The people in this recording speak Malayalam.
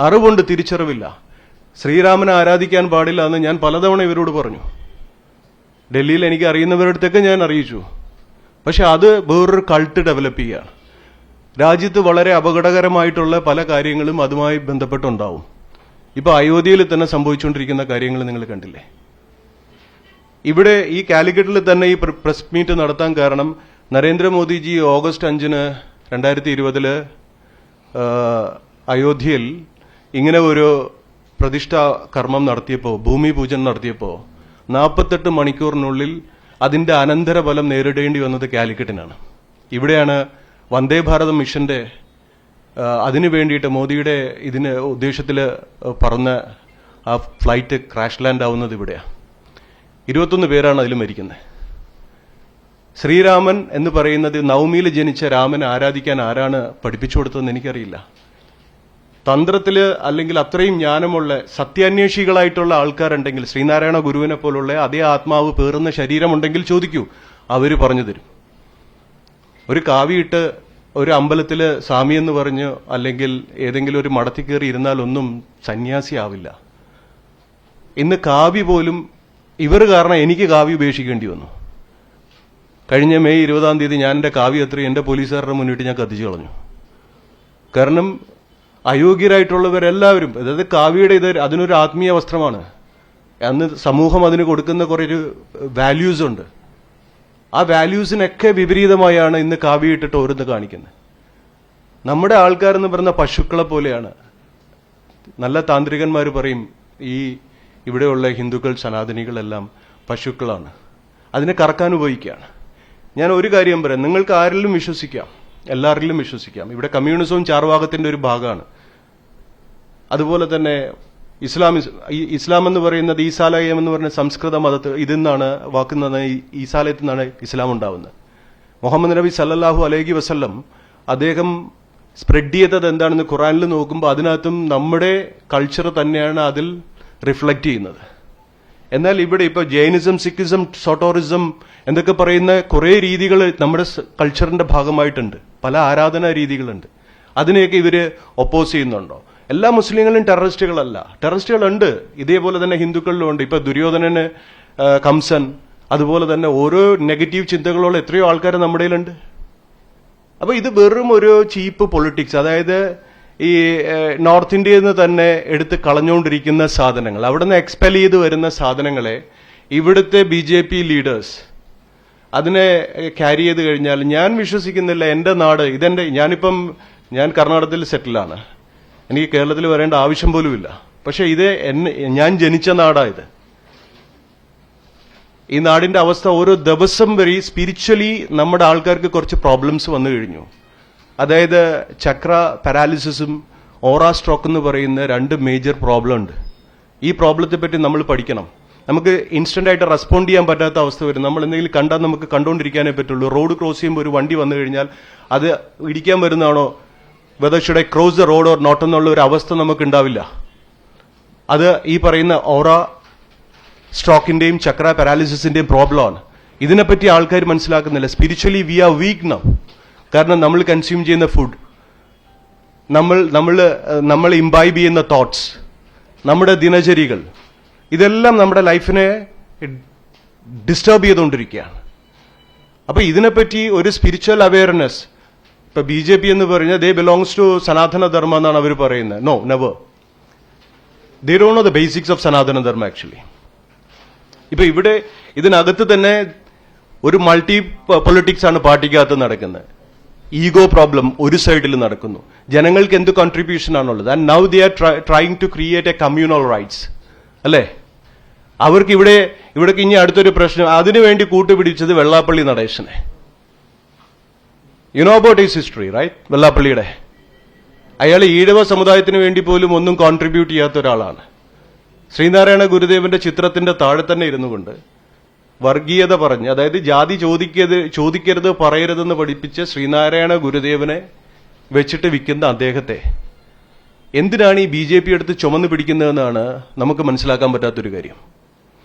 അറിവുണ്ട് തിരിച്ചറിവില്ല. ശ്രീരാമനെ ആരാധിക്കാൻ പാടില്ല എന്ന് ഞാൻ പലതവണ ഇവരോട് പറഞ്ഞു. ഡൽഹിയിൽ എനിക്ക് അറിയുന്നവരുടെ അടുത്തൊക്കെ ഞാൻ അറിയിച്ചു. പക്ഷെ അത് വേറൊരു കൾട്ട് ഡെവലപ്പ് ചെയ്യുകയാണ് രാജ്യത്ത് വളരെ അപകടകരമായിട്ടുള്ള പല കാര്യങ്ങളും അതുമായി ബന്ധപ്പെട്ടുണ്ടാവും. ഇപ്പൊ അയോധ്യയിൽ തന്നെ സംഭവിച്ചുകൊണ്ടിരിക്കുന്ന കാര്യങ്ങൾ നിങ്ങൾ കണ്ടില്ലേ? ഇവിടെ ഈ കാലിക്കറ്റിൽ തന്നെ ഈ പ്രസ് മീറ്റ് നടത്താൻ കാരണം നരേന്ദ്രമോദിജി ഓഗസ്റ്റ് അഞ്ചിന് രണ്ടായിരത്തി ഇരുപതിൽ അയോധ്യയിൽ ഇങ്ങനെ ഒരു പ്രതിഷ്ഠാ കർമ്മം നടത്തിയപ്പോൾ ഭൂമി പൂജൻ നടത്തിയപ്പോൾ നാൽപ്പത്തെട്ട് മണിക്കൂറിനുള്ളിൽ അതിന്റെ അനന്തരഫലം നേരിടേണ്ടി വന്നത് കാലിക്കറ്റിനാണ്. ഇവിടെയാണ് വന്ദേ ഭാരത് മിഷന്റെ അതിനു വേണ്ടിയിട്ട് മോദിയുടെ ഇതിന് ഉദ്ദേശത്തിൽ പറന്ന ആ ഫ്ലൈറ്റ് ക്രാഷ് ലാൻഡ് ആവുന്നത് ഇവിടെയാണ് ഇരുപത്തൊന്ന് പേരാണ് അതിൽ മരിക്കുന്നത് ശ്രീരാമൻ എന്ന് പറയുന്നത് നവമിയിൽ ജനിച്ച രാമൻ ആരാധിക്കാൻ ആരാണ് പഠിപ്പിച്ചു കൊടുത്തതെന്ന് എനിക്കറിയില്ല. തന്ത്രത്തിൽ അല്ലെങ്കിൽ അത്രയും ജ്ഞാനമുള്ള സത്യാന്വേഷികളായിട്ടുള്ള ആൾക്കാരുണ്ടെങ്കിൽ ശ്രീനാരായണ ഗുരുവിനെ പോലുള്ള അതേ ആത്മാവ് പേറുന്ന ശരീരമുണ്ടെങ്കിൽ ചോദിക്കൂ അവർ പറഞ്ഞു തരും. ഒരു കാവിയിട്ട് ഒരു അമ്പലത്തിൽ സ്വാമി എന്ന് പറഞ്ഞ് അല്ലെങ്കിൽ ഏതെങ്കിലും ഒരു മടത്തി കയറി ഇരുന്നാൽ ഒന്നും സന്യാസി ആവില്ല. ഇന്ന് കാവ്യ പോലും ഇവർ കാരണം എനിക്ക് കാവ്യ ഉപേക്ഷിക്കേണ്ടി വന്നു. കഴിഞ്ഞ മെയ് ഇരുപതാം തീയതി ഞാൻ എന്റെ കാവി എത്ര എന്റെ പോലീസുകാരുടെ മുന്നിട്ട് ഞാൻ കത്തിച്ചു കളഞ്ഞു. കാരണം അയോഗ്യരായിട്ടുള്ളവരെല്ലാവരും അതായത് കാവ്യയുടെ ഇത് അതിനൊരു ആത്മീയ വസ്ത്രമാണ്. അന്ന് സമൂഹം അതിന് കൊടുക്കുന്ന കുറേ വാല്യൂസ് ഉണ്ട്. ആ വാല്യൂസിനൊക്കെ വിപരീതമായാണ് ഇന്ന് കാവ്യ ഇട്ടിട്ട് ഓരോന്ന് കാണിക്കുന്നത്. നമ്മുടെ ആൾക്കാരെന്ന് പറയുന്ന പശുക്കളെ പോലെയാണ്. നല്ല താന്ത്രികന്മാർ പറയും ഈ ഇവിടെയുള്ള ഹിന്ദുക്കൾ സനാതനികളെല്ലാം പശുക്കളാണ്. അതിനെ കറക്കാൻ ഉപയോഗിക്കുകയാണ്. ഞാൻ ഒരു കാര്യം പറയാം നിങ്ങൾക്ക് ആരിലും വിശ്വസിക്കാം. എല്ലാവരിലും വിശ്വസിക്കാം. ഇവിടെ കമ്മ്യൂണിസവും ചാർവാകത്തിന്റെ ഒരു ഭാഗമാണ്. അതുപോലെ തന്നെ ഇസ്ലാം ഇസ്ലാം എന്ന് പറയുന്നത് ഈസാലയം എന്ന് പറയുന്ന സംസ്കൃത മതത്തിൽ ഇതിൽ നിന്നാണ് വാക്കുന്നത് ഈസാലയത്തിൽ നിന്നാണ് ഇസ്ലാം ഉണ്ടാവുന്നത്. മുഹമ്മദ് നബി സല്ലാഹു അലൈഹി വസല്ലം അദ്ദേഹം സ്പ്രെഡ് ചെയ്തത് എന്താണെന്ന് ഖുറാനിൽ നോക്കുമ്പോൾ അതിനകത്തും നമ്മുടെ കൾച്ചർ തന്നെയാണ് അതിൽ റിഫ്ലക്റ്റ് ചെയ്യുന്നത്. എന്നാൽ ഇവിടെ ഇപ്പോൾ ജൈനിസം സിഖിസം സോട്ടോറിസം എന്നൊക്കെ പറയുന്ന കുറേ രീതികൾ നമ്മുടെ കൾച്ചറിന്റെ ഭാഗമായിട്ടുണ്ട്. പല ആരാധനാ രീതികളുണ്ട്. അതിനെയൊക്കെ ഇവർ ഒപ്പോസ് ചെയ്യുന്നുണ്ടോ? എല്ലാ മുസ്ലിങ്ങളും ടെററിസ്റ്റുകളല്ല ടെററിസ്റ്റുകളുണ്ട് ഇതേപോലെ തന്നെ ഹിന്ദുക്കളിലും ഉണ്ട്. ഇപ്പൊ ദുര്യോധനന് കംസൻ അതുപോലെ തന്നെ ഓരോ നെഗറ്റീവ് ചിന്തകളുള്ള എത്രയോ ആൾക്കാർ നമ്മുടെ ഇതിലുണ്ട് അപ്പൊ ഇത് വെറും ഒരു ചീപ്പ് പൊളിറ്റിക്സ് അതായത് ഈ നോർത്ത് ഇന്ത്യയിൽ നിന്ന് തന്നെ എടുത്ത് കളഞ്ഞുകൊണ്ടിരിക്കുന്ന സാധനങ്ങൾ. അവിടെ നിന്ന് എക്സ്പെൽ ചെയ്ത് വരുന്ന സാധനങ്ങളെ ഇവിടുത്തെ ബി ജെ പി ലീഡേഴ്സ് അതിനെ ക്യാരി ചെയ്ത് കഴിഞ്ഞാൽ ഞാൻ വിശ്വസിക്കുന്നില്ല എന്റെ നാട് ഇതെന്റെ ഞാനിപ്പം ഞാൻ കർണാടകത്തിൽ സെറ്റിലാണ് എനിക്ക് കേരളത്തിൽ വരേണ്ട ആവശ്യം പോലുമില്ല പക്ഷെ ഇത് ഞാൻ ജനിച്ച നാടാ ഇത് ഈ നാടിന്റെ അവസ്ഥ ഓരോ ദിവസം വരെ സ്പിരിച്വലി നമ്മുടെ ആൾക്കാർക്ക് കുറച്ച് പ്രോബ്ലംസ് വന്നു കഴിഞ്ഞു. അതായത് ചക്ര പാരാലിസിസും ഓറ സ്ട്രോക്ക് എന്ന് പറയുന്ന രണ്ട് മേജർ പ്രോബ്ലം ഉണ്ട്. ഈ പ്രോബ്ലത്തെ പറ്റി നമ്മൾ പഠിക്കണം. നമുക്ക് ഇൻസ്റ്റന്റ് ആയിട്ട് റെസ്പോണ്ട് ചെയ്യാൻ പറ്റാത്ത അവസ്ഥ വരും. നമ്മൾ എന്തെങ്കിലും കണ്ടാൽ നമുക്ക് കണ്ടുകൊണ്ടിരിക്കാനേ പറ്റുള്ളൂ. റോഡ് ക്രോസ് ചെയ്യുമ്പോൾ ഒരു വണ്ടി വന്നു കഴിഞ്ഞാൽ അത് ഇടിക്കാൻ വരുന്നതാണോ? Whether should I cross the road or not എന്നുള്ള ഒരു അവസ്ഥ നമുക്ക് ഉണ്ടാവില്ല. അത് ഈ പറയുന്ന ഓറ സ്ട്രോക്കിന്റെയും ചക്ര പാരാലിസിസിന്റെയും പ്രോബ്ലമാണ് ഇതിനെപ്പറ്റി ആൾക്കാർ മനസ്സിലാക്കുന്നില്ല. Spiritually we are weak now കാരണം നമ്മൾ കൺസ്യൂം ചെയ്യുന്ന ഫുഡ് നമ്മൾ നമ്മൾ നമ്മൾ ഇംബൈബ് ചെയ്യുന്ന തോട്ട്സ് നമ്മുടെ ദിനചര്യകൾ. ഇതെല്ലാം നമ്മുടെ ലൈഫിനെ ഡിസ്റ്റർബ് ചെയ്തുകൊണ്ടിരിക്കുകയാണ്. അപ്പോൾ ഇതിനെപ്പറ്റി ഒരു സ്പിരിച്വൽ അവയർനെസ് ഇപ്പൊ ബി ജെ പി എന്ന് പറഞ്ഞാൽ ദേ ബിലോങ്സ് ടു സനാതന ധർമ്മ എന്നാണ് അവർ പറയുന്നത്. No never they do know the basics of Sanatana Dharma actually ഇപ്പൊ ഇവിടെ ഇതിനകത്ത് തന്നെ ഒരു മൾട്ടി പൊളിറ്റിക്സ് ആണ് പാർട്ടിക്കകത്ത് നടക്കുന്നത്. ഈഗോ പ്രോബ്ലം ഒരു സൈഡിൽ നടക്കുന്നു. ജനങ്ങൾക്ക് എന്ത് കോൺട്രിബ്യൂഷൻ ആണുള്ളത്? And now they are trying to create a communal rights അല്ലേ? അവർക്ക് ഇവിടെ ഇവിടെ ഇനി അടുത്തൊരു പ്രശ്നം അതിനുവേണ്ടി കൂട്ടുപിടിച്ചത് Vellappally നടേശനെ. You know about his history right വെള്ളാപ്പള്ളിയുടെ. അയാൾ ഈഴവ സമുദായത്തിന് വേണ്ടി പോലും ഒന്നും കോൺട്രിബ്യൂട്ട് ചെയ്യാത്ത ഒരാളാണ്. ശ്രീനാരായണ ഗുരുദേവന്റെ ചിത്രത്തിന്റെ താഴെ തന്നെ ഇരുന്നു കൊണ്ട് വർഗീയത പറഞ്ഞ് അതായത് ജാതി ചോദിക്കരുത് ചോദിക്കരുത് പറയരുതെന്ന് പഠിപ്പിച്ച ശ്രീനാരായണ ഗുരുദേവനെ വെച്ചിട്ട് വിൽക്കുന്ന അദ്ദേഹത്തെ. എന്തിനാണ് ഈ ബി ജെ പി എടുത്ത് ചുമന്ന് പിടിക്കുന്നതെന്നാണ് നമുക്ക് മനസ്സിലാക്കാൻ പറ്റാത്തൊരു കാര്യം.